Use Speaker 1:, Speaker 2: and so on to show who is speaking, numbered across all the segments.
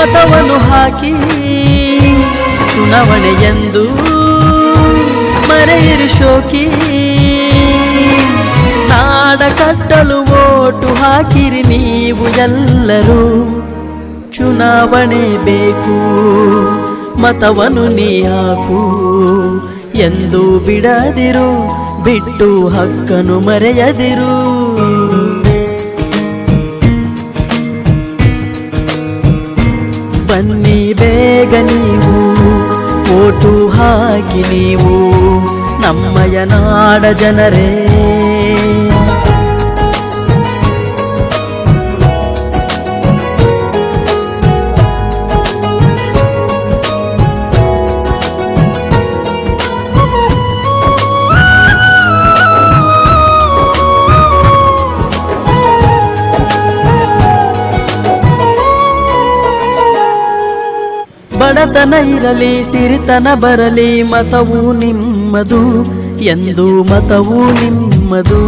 Speaker 1: ಮತವನ್ನು ಹಾಕಿ ಚುನಾವಣೆಯೆಂದು ಮರೆಯಿರಿ ಶೋಕಿ. ನಾಡ ಕಟ್ಟಲು ಓಟು ಹಾಕಿರಿ ನೀವು ಎಲ್ಲರೂ. ಚುನಾವಣೆ ಬೇಕು, ಮತವನ್ನು ನೀ ಹಾಕು. ಎಂದು ಬಿಡದಿರು, ಬಿಟ್ಟು ಹಕ್ಕನು ಮರೆಯದಿರು. ಬೇಗ ನೀವು ಓಟು ಹಾಕಿ ನೀವು ನಮ್ಮಯ ನಾಡ ಜನರೇ. ಬಡತನ ಇರಲಿ ಸಿರಿತನ ಬರಲಿ ಮತವು ನಿಮ್ಮದು ಎಂದು ಮತವು ನಿಮ್ಮದು.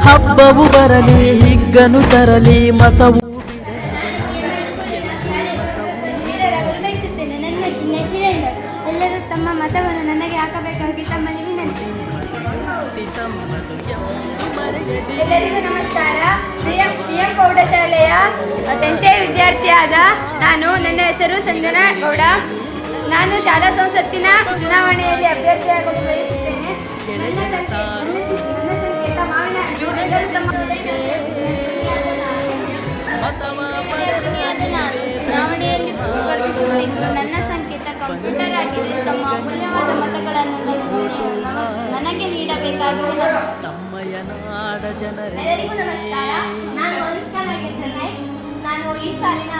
Speaker 1: ಹಬ್ಬವು ಬರಲಿ ಹಿಗ್ಗನು ತರಲಿ ಮತವು
Speaker 2: ಸಂಸತ್ತಿನ ಚುನಾವಣೆಯಲ್ಲಿ ಅಭ್ಯರ್ಥಿಯಾಗಲು ಬಯಸುತ್ತೇನೆ. ನನ್ನ ಸಂಕೇತ ಮಾವಿನ ಹಣ್ಣು. ಎಲ್ಲರೂ ತಮ್ಮ ಚುನಾವಣೆಯಲ್ಲಿ ಸ್ಪರ್ಧಿಸುತ್ತಿದ್ದು ನನ್ನ ಸಂಕೇತ ಕಂಪ್ಯೂಟರ್ ಆಗಿದೆ. ತಮ್ಮ ಅಮೂಲ್ಯವಾದ ಮತಗಳನ್ನು ನನಗೆ- ನನಗೆ ನೀಡಬೇಕಾಗುವ
Speaker 1: ನಮ್ಮಯ ನಾಡ ಜನರೇ.
Speaker 2: ಎಲ್ಲರಿಗೂ ನಮಸ್ಕಾರ. ನಾನು ಅನುಷ್ಠಾನ ನಾನು ಈ ಸಾಲಿನ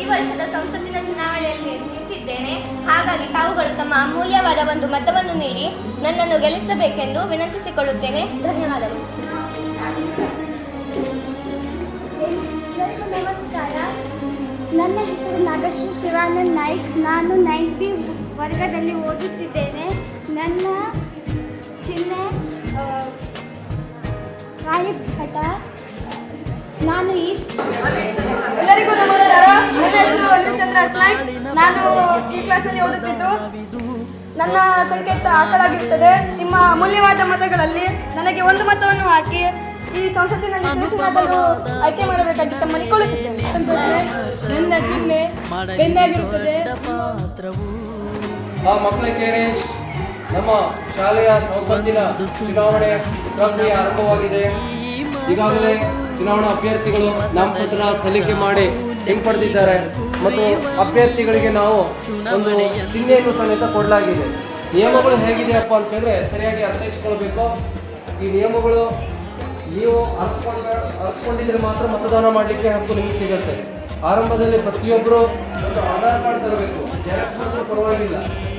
Speaker 2: ಈ ವರ್ಷದ ಸಂಸತ್ತಿನ ಚುನಾವಣೆಯಲ್ಲಿ ನಿಂತಿದ್ದೇನೆ. ಹಾಗಾಗಿ ತಾವುಗಳು ತಮ್ಮ ಅಮೂಲ್ಯವಾದ ಒಂದು ಮತವನ್ನು ನೀಡಿ ನನ್ನನ್ನು ಗೆಲ್ಲಿಸಬೇಕೆಂದು ವಿನಂತಿಸಿಕೊಳ್ಳುತ್ತೇನೆ. ಧನ್ಯವಾದಗಳು. ನಮಸ್ಕಾರ. ನನ್ನ ಹೆಸರು ನಾಗಶ್ರೀ ಶಿವಾನಂದ್ ನಾಯ್ಕ್. ನಾನು ನೈನ್ತ್ ಬಿ ವರ್ಗದಲ್ಲಿ ಓದುತ್ತಿದ್ದೇನೆ. ನನ್ನ ಚಿಹ್ನೆ ಕಾಯಿ ನಾನು ಈ
Speaker 3: ಎಲ್ಲರಿಗೂ ನಮಸ್ಕಾರ ನನ್ನ ಹೆಸರು ಅನಿಲ್ಚಂದ್ರ ಅಸ್ನಾಯ್ ನಾನು ಈ ಕ್ಲಾಸಲ್ಲಿ ಓದುತ್ತಿದ್ದು. ನನ್ನ ಸಂಕೇತ ಹಾಕಲಾಗಿರುತ್ತದೆ ನಿಮ್ಮ ಅಮೂಲ್ಯವಾದ ಮತಗಳಲ್ಲಿ ನನಗೆ ಒಂದು ಮತವನ್ನು ಹಾಕಿ ಈ ಸಂಸತ್ತಿನಲ್ಲಿ ಸದಸ್ಯನಾಗಲು ಆಯ್ಕೆ ಮಾಡಬೇಕಾಗಿ ತಮ್ಮಲ್ಲಿ ಕೋರುತ್ತಿದ್ದೇನೆ
Speaker 4: ನನ್ನ ಚಿಹ್ನೆ
Speaker 5: ಆ ಮಕ್ಕಳ ಕೇಳಿ, ನಮ್ಮ ಶಾಲೆಯ ಸಂಸತ್ತಿನ ಚುನಾವಣೆ ಪ್ರಕ್ರಿಯೆ ಆರಂಭವಾಗಿದೆ. ಈಗಾಗಲೇ ಚುನಾವಣಾ ಅಭ್ಯರ್ಥಿಗಳು ನಾಮಪತ್ರ ಸಲ್ಲಿಕೆ ಮಾಡಿ ಹಿಂಪಡೆದಿದ್ದಾರೆ ಮತ್ತು ಅಭ್ಯರ್ಥಿಗಳಿಗೆ ನಾವು ಒಂದು ಚಿಹ್ನೆಯನ್ನು ಸಮೇತ ಕೊಡಲಾಗಿದೆ. ನಿಯಮಗಳು ಹೇಗಿದೆಯಪ್ಪ ಅಂತಂದರೆ ಸರಿಯಾಗಿ ಅರ್ಥೈಸ್ಕೊಳ್ಬೇಕು. ಈ ನಿಯಮಗಳು ನೀವು ಅರ್ಥಕೊಂಡ ಅರ್ಥಕೊಂಡಿದ್ರೆ ಮಾತ್ರ ಮತದಾನ ಮಾಡಲಿಕ್ಕೆ ಹಕ್ಕು ನಿಮಗೆ ಸಿಗುತ್ತೆ. ಆರಂಭದಲ್ಲಿ ಪ್ರತಿಯೊಬ್ಬರು ಒಂದು ಆಧಾರ್ ಕಾರ್ಡ್ ತರಬೇಕು. ಜೆರಾಕ್ಸ್ ಮಾತ್ರ ಪರವಾಗಿಲ್ಲ.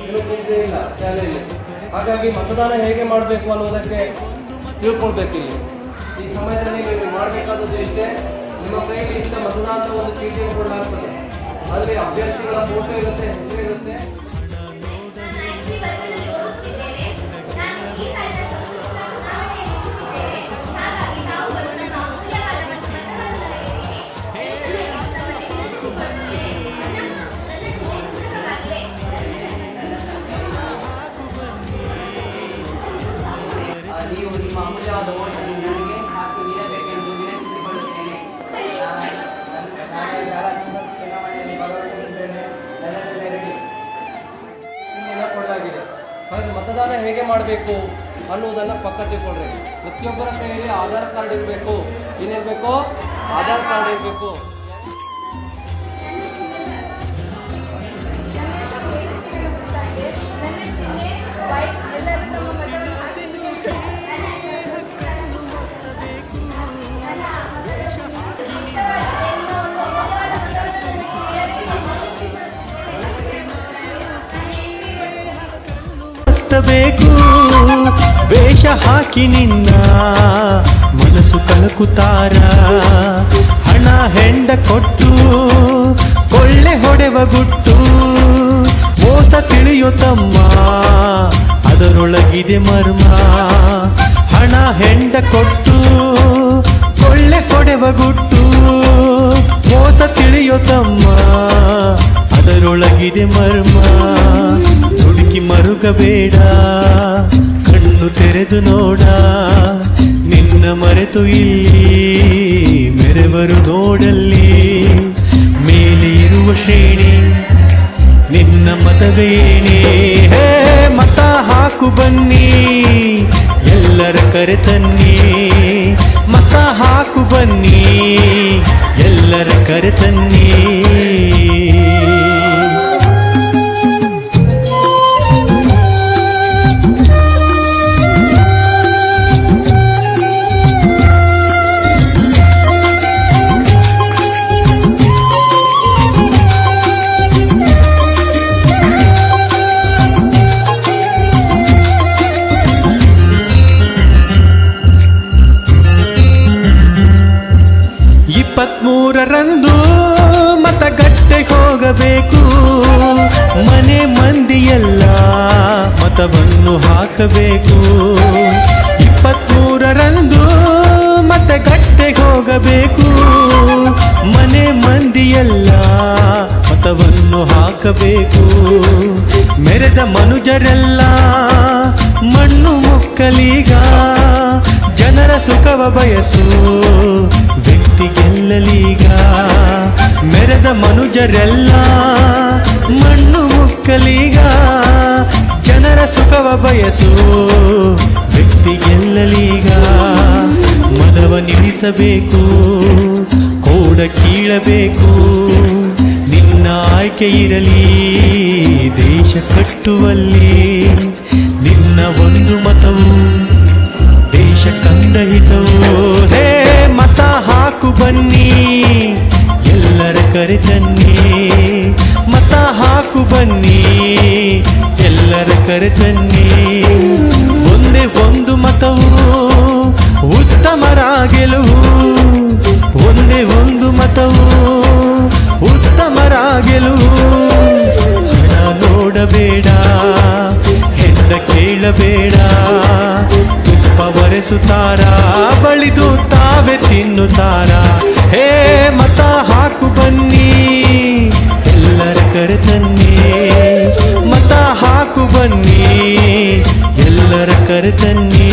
Speaker 5: ಏನು ಇಲ್ಲ. ಶಾಲೆಯಲ್ಲಿ ಹಾಗಾಗಿ ಮತದಾನ ಹೇಗೆ ಮಾಡಬೇಕು ಅನ್ನೋದಕ್ಕೆ ತಿಳ್ಕೊಳ್ಬೇಕು ಇಲ್ಲಿ ಈ ಸಮಯದಲ್ಲಿ ನೀವು ಮಾಡಬೇಕಾದದ್ದು ಇಷ್ಟೇ ನಿಮ್ಮ ಕೈಯಲ್ಲಿ ಇಂಥ ಮತದಾನದ ಒಂದು ಚೀಟಿಯನ್ನು ಕೊಡಲಾಗ್ತದೆ ಅಲ್ಲಿ ಅಭ್ಯರ್ಥಿಗಳ ಫೋಟೋ ಇರುತ್ತೆ ಹೆಸರು ಇರುತ್ತೆ. ಮತದಾನ ಹೇಗೆ ಮಾಡಬೇಕು ಅನ್ನುವುದನ್ನು ಪಕ್ಕ ತಿಳ್ಕೊಳ್ರಿ ಪ್ರತಿಯೊಬ್ಬರ ಕೈಯಲ್ಲಿ ಆಧಾರ್ ಕಾರ್ಡ್ ಇರಬೇಕು. ಏನಿರಬೇಕು? ಆಧಾರ್ ಕಾರ್ಡ್ ಇರಬೇಕು.
Speaker 6: ಮುತ್ತಬೇಕು ವೇಷ ಹಾಕಿ ನಿನ್ನ ಮನಸ್ಸು ಕಲಕುತ್ತಾರ ಹಣ ಹೆಂಡ ಕೊಟ್ಟು, ಕೊಳ್ಳೆ ಹೊಡೆವ ಗುಟ್ಟು. ಮೋಸ ತಿಳಿಯೋ ತಮ್ಮ, ಅದರೊಳಗಿದೆ ಮರ್ಮ. ಹಣ ಹೆಂಡ ಕೊಟ್ಟು, ಕೊಳ್ಳೆ ಹೊಡೆವ ಗುಟ್ಟು. ಮೋಸ ತಿಳಿಯೋ ತಮ್ಮ, ಅದರೊಳಗಿದೆ ಮರ್ಮ. ಹುಡುಕಿ ಮರುಗಬೇಡ. ಕಣ್ಣು ತೆರೆದು ನೋಡ. ನಿನ್ನ ಮರೆತು ಇಲ್ಲಿ ಮೆರೆವರು ನೋಡಲ್ಲಿ. ಮೇಲೆ ಇರುವ ಶ್ರೇಣಿ, ನಿನ್ನ ಮತವೇನೇ ಮತ ಹಾಕು ಬನ್ನಿ. ಎಲ್ಲರ ಕರೆ ತನ್ನಿ. ಮತ ಹಾಕು ಬನ್ನಿ. ಎಲ್ಲರ ಕರೆ ತನ್ನಿ. ಹಾಕಬೇಕು ಮೆರೆದ ಮನುಜರೆಲ್ಲ ಮಣ್ಣು ಮುಕ್ಕಲೀಗ ಜನರ ಸುಖವ ಬಯಸು ವ್ಯಕ್ತಿ ಗೆಲ್ಲಲೀಗ. ಮೆರೆದ ಮನುಜರೆಲ್ಲ ಮಣ್ಣು ಮುಕ್ಕಲೀಗ ಜನರ ಸುಖವ ಬಯಸು ವ್ಯಕ್ತಿ ಗೆಲ್ಲಲೀಗ. ಮದವ ನಿಲ್ಲಿಸಬೇಕು, ಕೋಡ ಕೀಳಬೇಕು. ನಿನ್ನ ಆಯ್ಕೆ ಇರಲಿ, ದೇಶ ಕಟ್ಟುವಲ್ಲಿ ನಿನ್ನ ಒಂದು ಮತವು, ದೇಶ ಕಂದ ಹಿತವು. ಹೇ, ಮತ ಹಾಕು ಬನ್ನಿ, ಎಲ್ಲರ ಕರೆ ತನ್ನಿ. ಮತ ಹಾಕು ಬನ್ನಿ, ಎಲ್ಲರ ಕರೆ ತನ್ನಿ. ಒರೆಸುತ್ತಾರ ಬಳಿದು ತಾವೇ ತಿನ್ನುತ್ತಾರ? ಹೇ, ಮತ ಹಾಕು ಬನ್ನಿ, ಎಲ್ಲರ ಕರೆ ತನ್ನಿ. ಮತ ಹಾಕು ಬನ್ನಿ, ಎಲ್ಲರ ಕರೆ ತನ್ನಿ.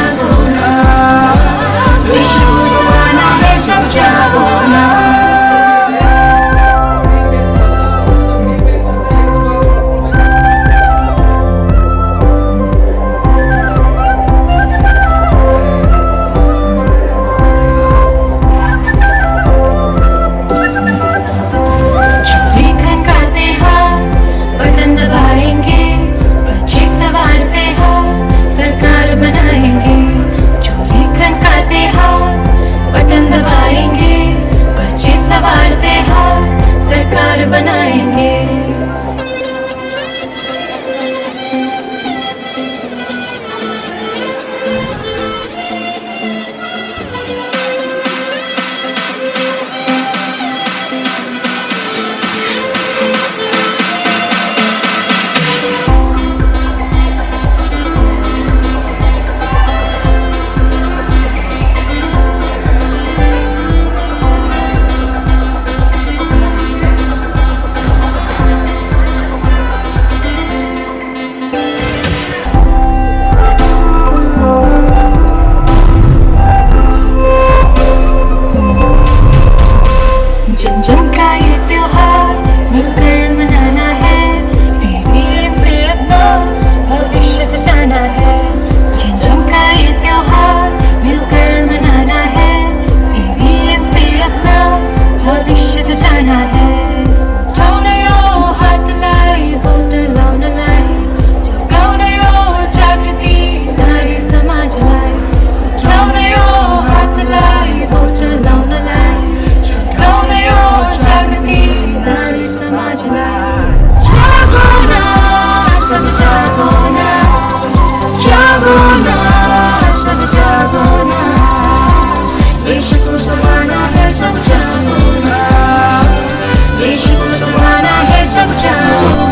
Speaker 7: सब जागो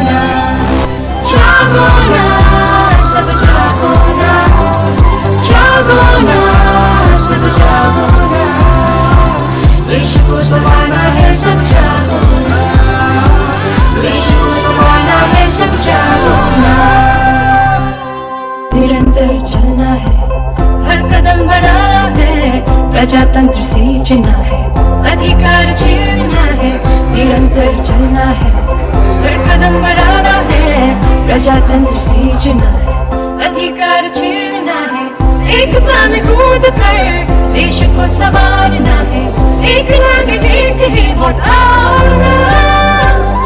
Speaker 7: सब सब है सब विश्व सब निरंतर चलना है, हर कदम है, प्रजातंत्र सींचना है, अधिकार छीनना है, निरंतर चलना है। हर कदम बढ़ाना है। प्रजातंत्र सींचना है, अधिकार छीनना है। एक पाव में कूद कर देश को संवारना है। एक नागरिक एक ही वोट आओ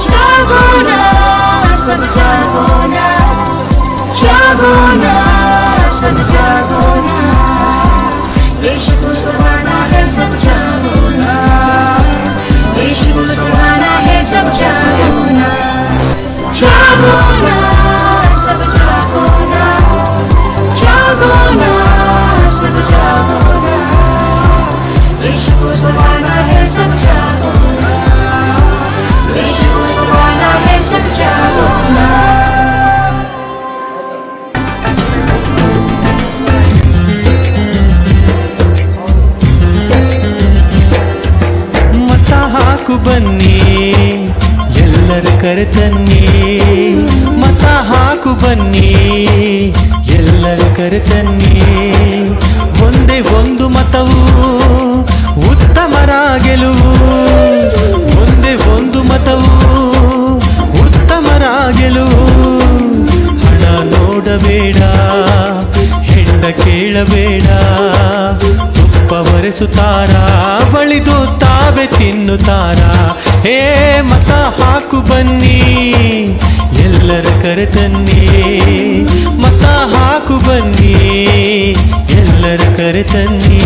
Speaker 7: जागो ना, सब जागो ना। जागो ना, सब जागो ना। देश को संभालना है, सब जागो ना। देश को है सब जागो ना जागो ना सब जागो ना जागो ना सब जागो ना देश को है सब जागो ना देश को है सब जागो
Speaker 6: ಕರೆತನ್ನಿ, ಮತ ಹಾಕು ಬನ್ನಿ, ಎಲ್ಲರ ಕರೆತನ್ನಿ. ಒಂದೇ ಒಂದು ಮತವು ಉತ್ತಮರ ಗೆಲುವು ಒಂದೇ ಒಂದು ಮತವು ಉತ್ತಮರ ಗೆಲುವು ಹಣ ನೋಡಬೇಡ, ಹೆಂಡ ಕೇಳಬೇಡ, ತುಪ್ಪ ಒರೆಸುತ್ತಾರ, ಬಳಿದು ತಾವೆ ತಿನ್ನುತ್ತಾರ. ಹೇ ಮತ ಹಾಕು ಬನ್ನಿ ಎಲ್ಲರ ಕರೆತನ್ನಿ. ಮತ ಹಾಕು ಬನ್ನಿ ಎಲ್ಲರ ಕರೆತನ್ನಿ.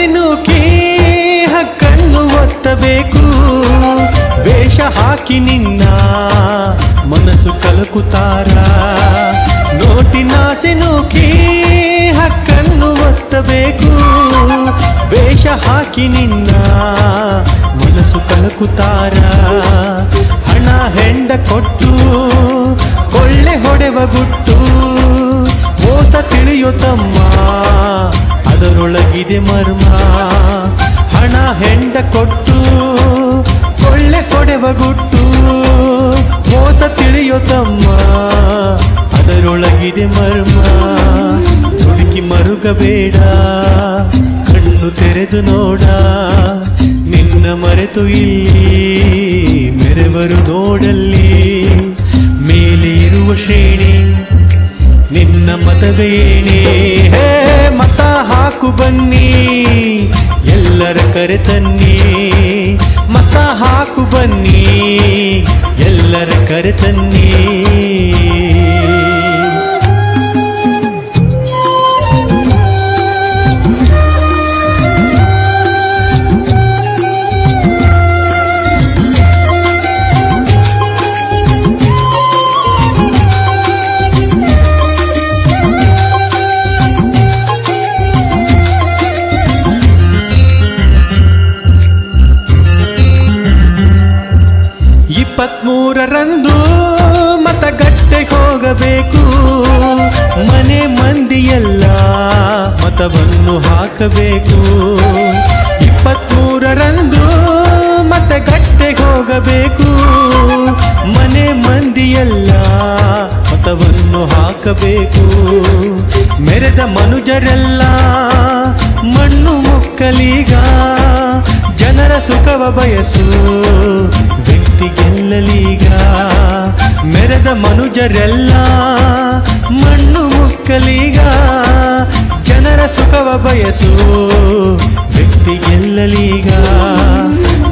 Speaker 6: ನೂಕಿ ಹಕ್ಕನ್ನು ಒತ್ತಬೇಕು. ವೇಷ ಹಾಕಿ ನಿನ್ನ ಮನಸ್ಸು ಕಲಕುತ್ತಾರ? ನೋಟಿನಾಸೆ ನೂಕಿ ಹಕ್ಕನ್ನು ಒತ್ತಬೇಕು. ವೇಷ ಹಾಕಿ ನಿನ್ನ ಮನಸ್ಸು ಕಲಕುತ್ತಾರ? ಹಣ, ಹೆಂಡ ಕೊಟ್ಟು ಕೊಳ್ಳೆ ಹೊಡೆವ ಗುಟ್ಟು. ಮೋಸ ತಿಳಿಯೋ ತಮ್ಮ ಅದರೊಳಗಿದೆ ಮರ್ಮ. ಹಣ ಹೆಂಡ ಕೊಟ್ಟು, ಒಳ್ಳೆ ಕೊಡೆವ ಗುಟ್ಟು. ಮೋಸ ತಿಳಿಯೋ ತಮ್ಮ, ಅದರೊಳಗಿದೆ ಮರ್ಮ. ಹುಡುಕಿ ಮರುಗಬೇಡ, ಕಣ್ಣು ತೆರೆದು ನೋಡ. ನಿನ್ನ ಮರೆತು ಇಲ್ಲಿ, ಮೆರೆವರು ನೋಡಲ್ಲಿ. ಮೇಲೆ ಇರುವ ಶ್ರೇಣಿ, ನಿನ್ನ ಮತವೇಣಿ. ಹೇ, ಮತ ಹಾಕು ಬನ್ನಿ ಎಲ್ಲರ ಕರೆ ತನ್ನಿ ಮತ ಹಾಕು ಬನ್ನಿ ಎಲ್ಲರ ಕರೆ ತನ್ನಿ. ಮತವನ್ನು ಹಾಕಬೇಕು. ಇಪ್ಪತ್ತ್ಮೂರರಂದು ಮತಗಟ್ಟೆಗೆ ಹೋಗಬೇಕು. ಮನೆ ಮಂದಿಯೆಲ್ಲ ಮತವನ್ನು ಹಾಕಬೇಕು. ಮೆರೆದ ಮನುಜರೆಲ್ಲ ಮಣ್ಣು ಮುಕ್ಕಲೀಗ ಜನರ ಸುಖವ ಬಯಸು ವ್ಯಕ್ತಿ ಗೆಲ್ಲಲೀಗ. ಮೆರೆದ ಮನುಜರೆಲ್ಲ ಮಣ್ಣು ಮುಕ್ಕಲೀಗ ಜನರ ಸುಖವ ಬಯಸು. ವ್ಯಕ್ತಿ ಗೆಲ್ಲಲೀಗ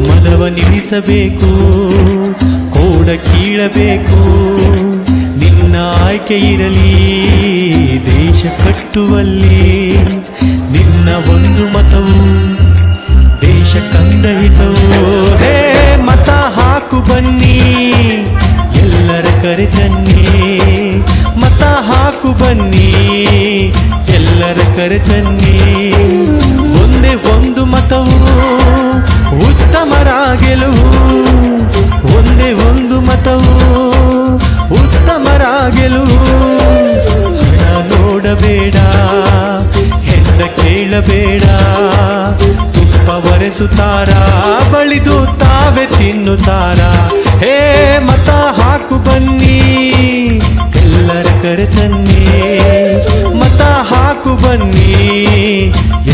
Speaker 6: ಮದವ ನಿಲ್ಲಿಸಬೇಕು, ಕೋಡ ಕೀಳಬೇಕು. ನಿನ್ನ ಆಯ್ಕೆ ಇರಲಿ, ದೇಶ ಕಟ್ಟುವಲ್ಲಿ. ನಿನ್ನ ಒಂದು ಮತವು ದೇಶ ಕಂದ ಹಿತವು ಹೇ, ಮತ ಹಾಕು ಬನ್ನಿ, ಎಲ್ಲರ ಕರೆ ತನ್ನಿ. ಮತ ಹಾಕು ಬನ್ನಿ ಎಲ್ಲರ ಕರೆತನ್ನಿ. ಒಂದೇ ಒಂದು ಮತವು ಉತ್ತಮರ ಗೆಲುವು ಒಂದೇ ಒಂದು ಮತವು ಉತ್ತಮರ ಗೆಲುವು ಹಣ ನೋಡಬೇಡ ಹೆಂಡ ಕೇಳಬೇಡ. ತುಪ್ಪ ಒರೆಸುತ್ತಾರ, ಬಳಿದು ತಾವೇ ತಿನ್ನುತ್ತಾರ. ಹೇ ಮತ ಹಾಕು ಬನ್ನಿ, ಎಲ್ಲರ ಕರೆ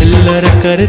Speaker 6: ಎಲ್ಲರ ಕರೆ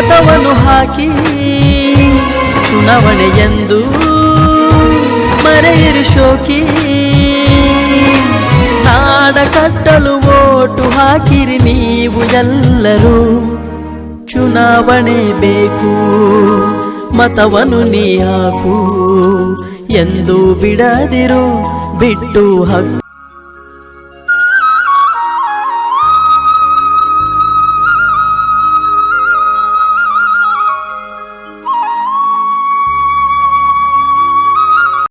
Speaker 1: ಮತವನ್ನು ಹಾಕಿ ಚುನಾವಣೆ ಎಂದು ಮರೆಯಿರಿ ಶೋಕಿ. ನಾಡ ಕಟ್ಟಲು ಓಟು ಹಾಕಿರಿ ನೀವು ಎಲ್ಲರೂ. ಚುನಾವಣೆ ಬೇಕು, ಮತವನ್ನು ನೀ ಹಾಕು. ಎಂದು ಬಿಡದಿರು ಬಿಟ್ಟು ಹಕ್ಕು